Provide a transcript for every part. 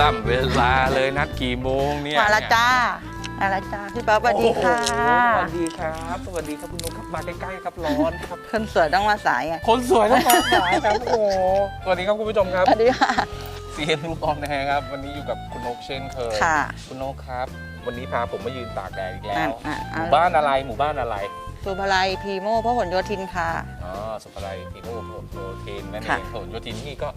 ล่ำเวลาเลยนัดกี่โมงเนี่ยมาและจ้ามาและจ้าพี่ป๊อปสวัสดีค่ะโอ้โหสวัสดีครับสวัสดีครับคุณนกครับมาใกล้ๆครับร้อนครับคนสวยต้องมาสายไงคนสวยต้องมาสายครับโอ้โหสวัสดีครับคุณผู้ชมครับสวัสดีค่ะซีเอ็นลูกออนแฮครับ วันนี้อยู่กับคุณนกเช่นเคยค่ะคุณนกครับ วันนี้พาผมมายืนตากแดดอีกแล้อะวอะหอะมู่บ้านอะไรหมู่บ้านอะไรสุภาลัยพีโมพหลโยธินค่ะอ๋อสุภาลัยพีโน่โพเทนนั่นเอค่ะงผลโยธินนี่ก็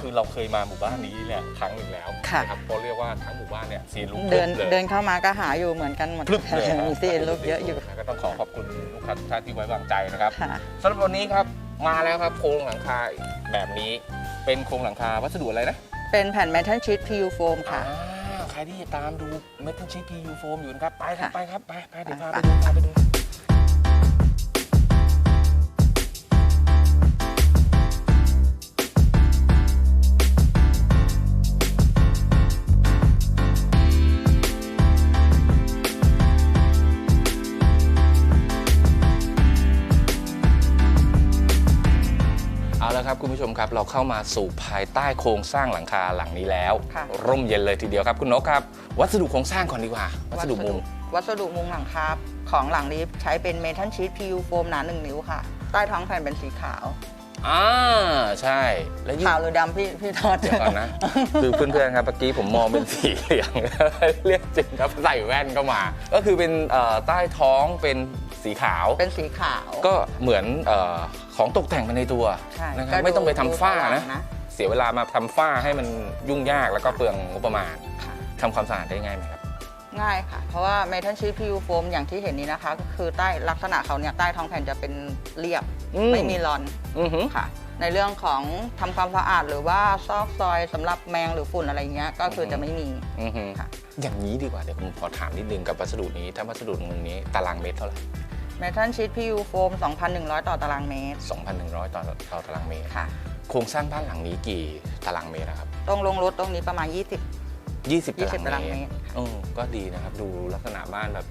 คือเราเคยมาหมู่บ้านนี้เนี่ยครั้งหนึ่งแล้วค่ะ นะครับเพราะเรียกว่าทั้งหมู่บ้านเนี่ยซีนลูกเดินพลึบเลย เดินเข้ามาก็หาอยู่เหมือนกันหมดพลึบเลยครับ มีซีนรูปเยอะอยู่ก็ต้องขอขอบคุณลูกค้าทุกท่านที่ไว้วางใจนะครับค่ะ สำหรับวันนี้ครับมาแล้วครับโครงหลังคาแบบนี้ เป็นโครงหลังคาวัสดุอะไรนะ เป็นแผ่นเมทัลชีตพียูโฟมค่ะ อ่าใครที่ตามดูเมทัลชีพียูโฟมอยู่นะครับ ไปครับค่ะไปครับ ไปไปเดี๋ยวพาไปไปดูพาไปดู ครับคุณผู้ชมครับ เราเข้ามาสู่ภายใต้โครงสร้างหลังคาหลังนี้แล้ว ค่ะ ร่มเย็นเลยทีเดียวครับคุณนกครับ วัสดุโครงสร้างก่อนดีกว่า วัสดุมุงวัสดุมุงหลังคาของหลังนี้ใช้เป็นเมทัลชีตพียูโฟมหนาหนึ่งนิ้วค่ะ ใต้ท้องแผ่นเป็นสีขาว อ่าใช่แล้วยิ่งขาวหรือดำพี่พี่ทอด เดี๋ยวก่อนนะ คือเพื่อนๆครับเมื่อกี้ผมมองเป็นสีเหลือง เรียกจริงครับใส่แว่นก็มา ก็คือเป็นเอ่อใต้ท้องเป็นสีขาว เป็นสีขาวก็เหมือนเอ่อของตกแต่งไปในตัวใช่นะครับก็ดูไม่ต้องไปทำฝ้าดูสว่นะงนะเสียเวลามาทำฝ้าให้มันยุ่งยากแล้วก็เปลืองงบประมาณค่ะ ทำความสะอาดได้ง่ายไหมครับ ง่ายค่ะ เพราะว่าเมทัลชีทพียูโฟมอย่างที่เห็นนี้นะคะ ก็คือใต้ลักษณะเขาเนี่ยใต้ท้องแผ่นจะเป็นเรียบ อืม ไม่มีรอนอือหือ ค่ะ ในเรื่องของทำความสะอาดหรือว่าซอกซอยสำหรับแมงหรือฝุ่นอะไรเงี้ยก็คือจะไม่มี อือหือค่ะ อย่างนี้ดีกว่าเดี๋ยวผมขอถามนิดนึงกับวัสดุนี้ถ้าวัสดุมุงนี้ตารางเมตรเท่าไหร่ เมทัลชีทพียูโฟม 2,100 ต่อตารางเมตร2,100ต่อต่อตารางเมตร ค่ะ โครงสร้างบ้านหลังนี้กี่ตารางเมตรนะครับ ตรงลงรถตรงนี้ประมาณ 20 20 20ตารางเมตรโอ้ก็ดีนะครับ ดูลักษณะบ้านแบบ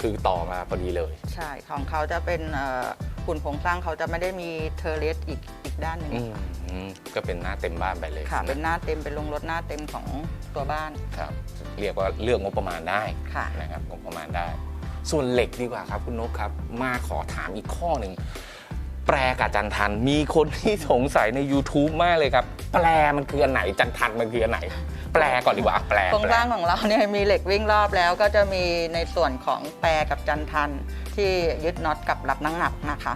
คือต่อมาพอดีเลย ใช่ ของเขาจะเป็นเอ่อ หุ่นโครงสร้างเขาจะไม่ได้มีเทอร์เลสอีกอีกด้านหนึ่งอืมอืมก็เป็นหน้าเต็มบ้านไปเลยค่ะ เป็นนะหน้าเต็มเป็นลงรถหน้าเต็มของตัวบ้านครับ เรียกว่าเลือกงบประมาณได้ค่ะ นะครับงบประมาณได้ ส่วนเหล็กดีกว่าครับคุณนกครับ มาขอถามอีกข้อหนึ่ง แปลกับจันทัน มีคนที่สงสัยใน YouTube มากเลยครับ แปลมันคืออันไหนจันทันมันคืออันไหน แปลก่อนดีกว่าอะแปลโครงแปลสร้างของเราเนี่ยมีเหล็กวิ่งรอบแล้วก็จะมีในส่วนของแปรกับจันทันที่ยึดน็อตกับรับน้ำหนักนะคะ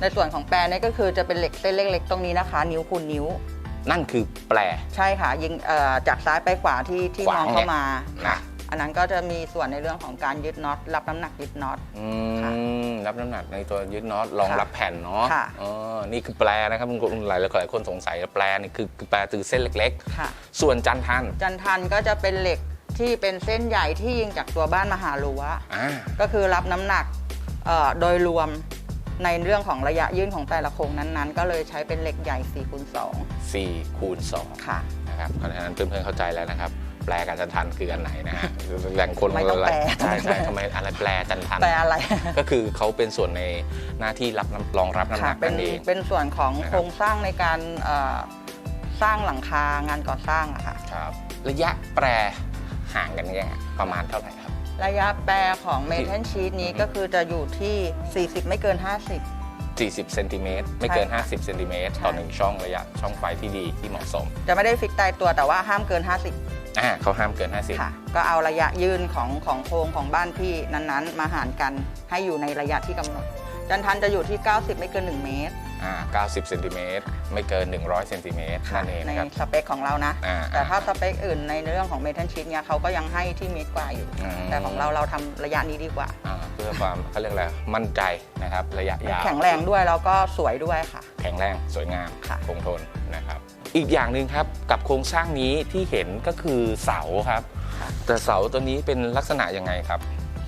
ในส่วนของแปรเนี่ยก็คือจะเป็นเหล็กเส้นเล็กๆตรงนี้นะคะ นิ้วคูณนิ้ว นั่นคือแปลใช่ค่ะยิงเอ่อจากซ้ายไปขวาที่ที่ขวามองเข้ามาเนี่ยค่ะอันนั้นก็จะมีส่วนในเรื่องของการยึดน็อตรับน้ำหนักยึดน็อตอืค่ะม รับน้ำหนักในตัวยึดน็อตรองค่ะรับแผ่นเนาะค่ะอ๋อนี่คือแปลนะครับบางคนหลายหลายคนสงสัยแปลนี่คือคือแปลตือเส้นเล็กค่ะ ๆ ส่วนจันทันจันทันก็จะเป็นเหล็กที่เป็นเส้นใหญ่ที่ยิงจากตัวบ้านมาหารั้วอ่าก็คือรับน้ำหนักเอ่อโดยรวมในเรื่องของระยะยื่นของแต่ละโครงนั้นๆ ก็เลยใช้เป็นเหล็กใหญ่4คูณสี่คูณสอง2ค่ะนะครับเพราะฉะนั้นเพื่อนๆเข้าใจแล้วนะครับ แปลกับจันทันคืออันไหนนะฮะแหล่งคนไม่ต้องแปลใช่ใช่ทำไมอะไรแปลจันทันแต่อะไร ก็คือเขาเป็นส่วนในหน้าที่รับน้ำรองรับน้ำหค่ะนักเป็นั่นนเองเป็นส่วนของนะครับโครงสร้างในการเอ่อสร้างหลังคางานก่อสร้างอะค่ะครับระยะแปรห่างกันยังไงประมาณเท่าไหร่ครับ ระยะแปรของเมทัลชีตนี้อือฮึก็คือจะอยู่ที่ 40 ไม่เกิน 50 40เซนติเมตรไม่เกินใช่ค่ะ50เซนติเมตรใช่ต่อหนึ่งช่องระยะช่องไฟที่ดีที่เหมาะสม จะไม่ได้ฟิกตายตัวแต่ว่าห้ามเกิน อ่าเขาห้ามเกิน 50 50ค่ะ ก็เอาระยะยื่นของของโครงของบ้านพี่นั้นๆ มาหารกันให้อยู่ในระยะที่กำหนด จันทันจะอยู่ที่ 90 ไม่เกิน 1 เมตรอ่า90เซนติเมตรไม่เกิน 100เซนติเมตรค่ะนั่นเองในนะครับ สเปคของเรานะ อ่าแต่ถ้าสเปคอื่นในเรื่องของเมทัลชีตเนี่ยเขาก็ยังให้ที่เมตรกว่าอยู่ อืม แต่ของเราเราทำระยะนี้ดีกว่า อ่าเพื่อความเขาเรียกอะไรมั่นใจนะครับระยะยาวแข็งแรงด้วยแล้วก็สวยด้วยค่ะ แข็งแรงสวยงามค่ะ คงทนนะครับ อีกอย่างหนึ่งครับกับโครงสร้างนี้ที่เห็นก็คือเสาครับค่ะแต่เสาตัวนี้เป็นลักษณะยังไงครับ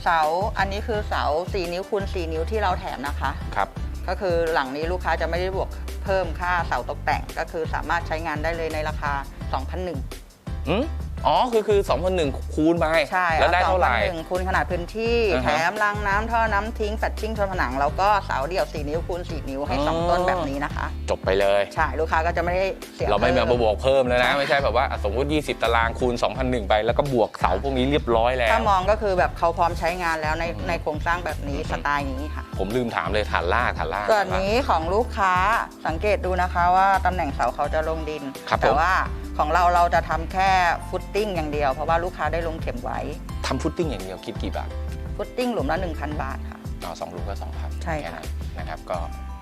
เสาอันนี้คือเสา 4 นิ้วคูณ4นิ้วที่เราแถมนะคะครับก็คือหลังนี้ลูกค้าจะไม่ได้บวกเพิ่มค่าเสาตกแต่งก็คือสามารถใช้งานได้เลยในราคา 2,001อืม อ๋อคือคือ2 0 0 1คูณไปใช่แล้วได้เท่าไหร่หนึ่งคูณขนาดพื้นที่ อ่าฮะ แถมรางน้ำท่อน้ำทิ้งแฟลชชิ่งชนผนัง แล้วก็เสาเดี่ยว 4 นิ้วคูณ 4 นิ้วให้อ๋อ2ต้นแบบนี้นะคะ จบไปเลย ใช่ ลูกค้าก็จะไม่ได้เสียเราไม่มาพิ่บวกเพิ่มแล้วนะใช่ไม่ใช่แบบว่าอะสมมติ 20 ตารางคูณ 2,001 ไป แล้วก็บวกเสาพวกนี้เรียบร้อยแล้ว ถ้ามองก็คือแบบเขาพร้อมใช้งานแล้วในอืมในโครงสร้างแบบนี้อืมสไตล์นี้ค่ะ ผมลืมถามเลยฐานล่างฐานล่าง ส่วนนี้ของลูกค้าสังเกตดูนะคะว่าตำแหน่งเสาเขาจะลงดิน ครับผมแต่ว่า ของเราเราจะทำแค่ฟุตติ้งอย่างเดียว เพราะว่าลูกค้าได้ลงเข็มไว้ทำฟุตติ้งอย่างเดียวคิดกี่บาทฟุตติ้งหลุมละ1,000 บาทค่ะอ๋อสองลูกก็2,000ใช่ค่ะ แนั้นนะครับก็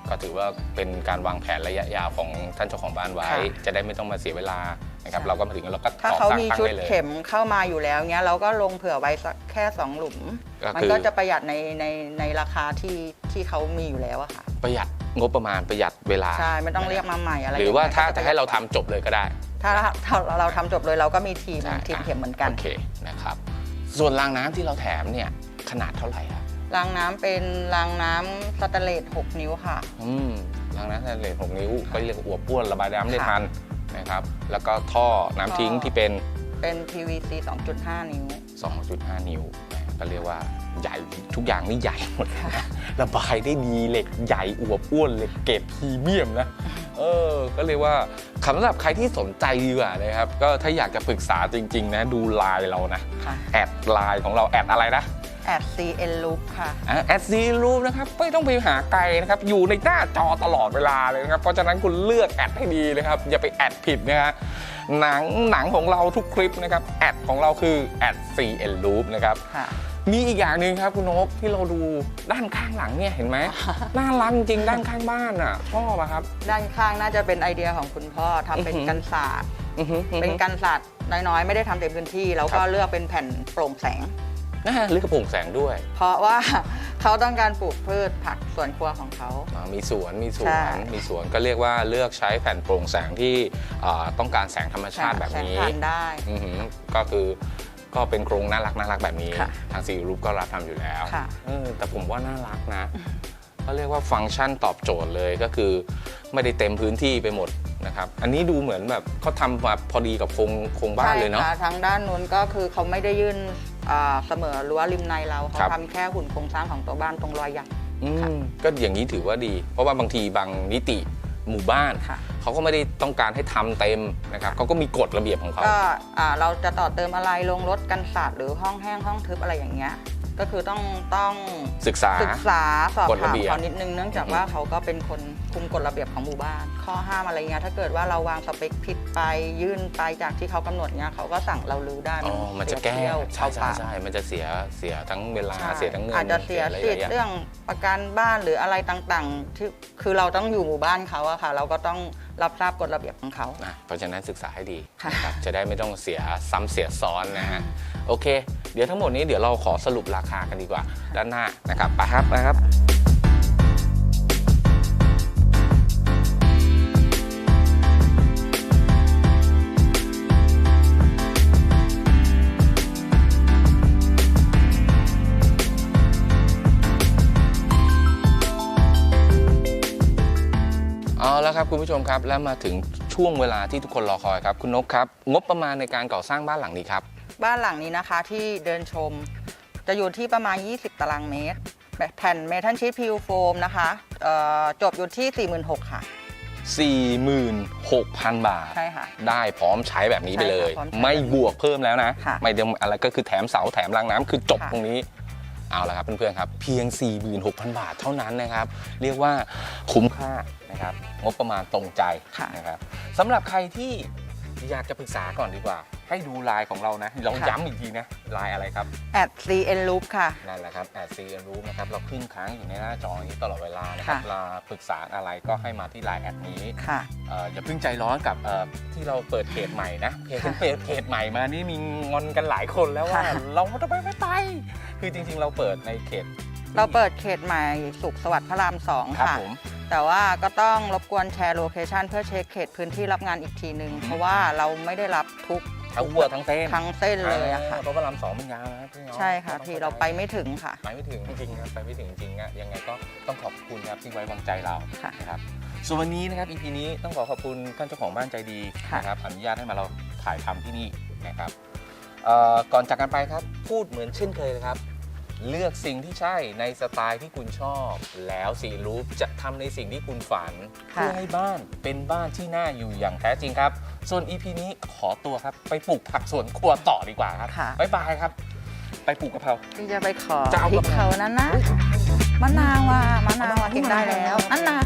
ก็ถือว่าเป็นการวางแผนระยะยาวของท่านเจ้าของบ้านไว้ ค่ะจะได้ไม่ต้องมาเสียเวลานะครับใช่เราก็มาถึงเราก็ถ้าต่อเขาสร้างมีตั้งชุดได้เลย เข็มเข้ามาอยู่แล้วเนี้ยเราก็ลงเผื่อไว้สักแค่2หลุม ก็มันคือก็จะประหยัดในในในราคาที่ที่เขามีอยู่แล้วอะค่ะ ประหยัดงบประมาณประหยัดเวลาใช่ไม่ต้องเรียกมาใหม่อะไรหรือว่าย่งถ้างี้ยจะให้เราทำจบเลยก็ได้ ถ้าถ้าเราทำจบเลยเราก็มีทีมใช่ทีมเข็มเหมือนกัน โอเคนะครับ ส่วนรางน้ำที่เราแถมเนี่ยขนาดเท่าไหร่ครับรางน้ำเป็นรางน้ำสแตนเลส6 นิ้วค่ะ อืมรางน้ำสแตนเลส6 นิ้ว ก็เรียกว่าอวบป้วนระบายน้ำได้ค่ะทันนะครับ แล้วก็ท่อน้ำทิ้งท่อที่เป็นเป็น PVC 2.5 นิ้ว 2.5 นิ้วนะก็เรียกว่าใหญ่ทุกอย่างนี่ใหญ่หมดเลยนะระบายได้ดีเหล็กใหญ่อวบอ้วนเหล็กเกรดพรีเมียมนะ เออ ก็เรียกว่าสำหรับใครที่สนใจดีกว่านะครับ ก็ถ้าอยากจะปรึกษาจริง ๆ นะ ดูไลน์เรานะค่ะ แอดไลน์ของเราแอดอะไรนะ at CN Loop ค่ะ แอดซีรูปนะครับไม่ต้องไปหาไกลนะครับ อยู่ในหน้าจอตลอดเวลาเลยนะครับ เพราะฉะนั้นคุณเลือกแอดให้ดีนะครับ อย่าไปแอดผิดนะฮะหนังหนังของเราทุกคลิปนะครับ แอดของเราคือแอด CN Loop นะครับ ค่ะ มีอีกอย่างหนึ่งครับคุณนกที่เราดูด้านข้างหลังเนี่ยเห็นไหมน่ารักจริงด้านข้างบ้านอะชอบอะครับ ด้านข้างน่าจะเป็นไอเดียของคุณพ่อทำเป็นอือหือกันศาสตร์อือหืออือหือเป็นกันศาสตร์น้อยๆ ไม่ได้ทำเต็มพื้นที่แล้วก็ครับเลือกเป็นแผ่นโปร่งแสงนะฮะหรือกระโปรงแสงด้วย เพราะว่าเขาต้องการปลูกพืชผักสวนครัวของเขาอ่ามีสวน มีสวใช่นมีสวนก็เรียกว่าเลือกใช้แผ่นโปร่งแสงที่อ่าต้องการแสงธรรมชาติแบบนี้แสงทานได้อือหือก็คือ ก็เป็นโครงน่ารักน่ารักแบบนี้ ค่ะทางซีรูปก็รับทำอยู่แล้วค่ะ เออแต่ผมว่าน่ารักนะ ก็เรียกว่าฟังก์ชันตอบโจทย์เลยก็คือ ไม่ได้เต็มพื้นที่ไปหมดนะครับ อันนี้ดูเหมือนแบบเขาทำมาพอดีกับโครงโครงบ้านเลยเนาะ ใช่ค่ะทางด้านนู้นก็คือเขาไม่ได้ยื่นอ่าเสมอรั้วริมในเราครัเขาบทำแค่หุ่นโครงสร้างของตัวบ้านตรงรอยหยักอืมค่ะก็อย่างนี้ถือว่าดี เพราะว่าบางทีบางนิติหมู่บ้าน ค่ะ เขาก็ไม่ได้ต้องการให้ทำเต็มนะครับเขาก็มีกฎระเบียบของเขาก็เราจะต่อเติมอะไรลงรถกันศาสตร์หรือห้องแห้งห้องทึบอะไรอย่างเงี้ย ก็คือต้องต้องศึกษาศึกษาสอบกฎระถามเบียบ เขานิดนึงเนื่องจากอือฮึว่าเขาก็เป็นคนคุมกฎระเบียบของหมู่บ้าน ข้อห้ามอะไรเงี้ยถ้าเกิดว่าเราวางสเปคผิดไปยื่นไปจากที่เขากำหนดเงี้ยเขาก็สั่งเราลื้อได้อ๋อมันจะแก้เสียเที่ยวใช่ใช่เปล่าใช่มันจะเสียเสียทั้งเวลาใช่เสียทั้งเงินอาจจะเสียหลาสิทธิ์อย่าง เรื่องประกันบ้านหรืออะไรต่างๆ ที่คือเราต้องอยู่หมู่บ้านเขาอะค่ะ เราก็ต้องรับทราบกฎระเบียบของเขา นะเพราะฉะนั้นศึกษาให้ดีค่ะ นะครับจะได้ไม่ต้องเสียซ้ำเสียซ้อนนะฮะโอเค เดี๋ยวทั้งหมดนี้เดี๋ยวเราขอสรุปราคากันดีกว่า ด้านหน้านะครับไปครับนะครับเอาแล้วครับคุณผู้ชมครับ แล้วมาถึงช่วงเวลาที่ทุกคนรอคอยครับ คุณนกครับ งบประมาณในการก่อสร้างบ้านหลังนี้ครับ บ้านหลังนี้นะคะที่เดินชม จะอยู่ที่ประมาณ 20 ตารางเมตร แผ่นเมทัลชีทพิวโฟมนะคะเอ่อจบอยู่ที่ 46,000ค่ะ 46,000 บาท ใช่ค่ะ ได้พร้อมใช้แบบนี้ไปเลย ใช่ค่ะพร้อมใช้ไม่บวกเพิ่มแล้วนะ ค่ะ ไม่เดิมอะไรก็คือแถมเสาแถมรางน้ำคือจบค่ะตรงนี้ เอาละครับเพื่อนๆครับ เพียง 46,000 บาทเท่านั้นนะครับ เรียกว่าคุ้มค่านะครับ งบประมาณตรงใจค่ะ นะครับสำหรับใครที่อยากจะปรึกษาก่อนดีกว่า ให้ดูไลน์ของเรานะ เราค่ะย้ำอีกทีนะไลน์อะไรครับ at CN Loop ค่ะ นั่นแหละครับแอดซีรู้นะครับ เราขึ้นค้างอยู่ในหน้าจออย่างนี้ตลอดเวลานะครับค่ะ เราปรึกษาอะไรก็ให้มาที่ไลน์แอดนี้ค่ะ เอ่ออย่าเพิ่งใจร้อนกับเอ่อที่เราเปิดเพจใหม่นะเพจค่ะเปิดเพจใหม่มานี่มีงอนกันหลายคนแล้วว่า ค่ะ เราทำไมไม่ไป คือจริง ๆ เราเปิดในเขตเราเปิดเขตใหม่สุขสวัสดิ์พระรามสองครับค่ะ ผม แต่ว่าก็ต้องรบกวนแชร์โลเคชันเพื่อเช็คเขตพื้นที่รับงานอีกทีหนึ่งอืมเพราะว่าเราไม่ได้รับทุก ทั้งวัวทั้งเส้นทั้งเส้นเลยอะค่ะ เพราะว่าลำสองมันยาวนะพี่น้องใช่ค่ะต้องพี่ข้ใจเราไปไม่ถึงค่ะ ไปไม่ถึงจริงๆครับไปไม่ถึงจริงๆอะยังไงก็ต้องขอบคุณครับที่ไว้วางใจเราค่ะ นะครับส่วนวันนี้นะครับ EP นี้ต้องขอขอบคุณท่านเจ้าของบ้านใจดีค่ะ นะครับอนุญาตให้มาเราถ่ายทำที่นี่นะครับเอ่อก่อนจากกันไปครับพูดเหมือนเช่นเคยเลยครับ เลือกสิ่งที่ใช่ในสไตล์ที่คุณชอบ แล้วสีรูปจะทำในสิ่งที่คุณฝัน ค่ะ เพื่อให้บ้านเป็นบ้านที่น่าอยู่อย่างแท้จริงครับ ส่วน EP นี้ขอตัวครับ ไปปลูกผักสวนครัวต่อดีกว่าครับค่ะ บ๊ายบายครับ ไปปลูกกะเพรา ที่จะไปขอจะเอาพริกะกเพราเขานั้นนะมะนาวว่ะมะนาวว่ะเก็บได้แล้วนั่นนะ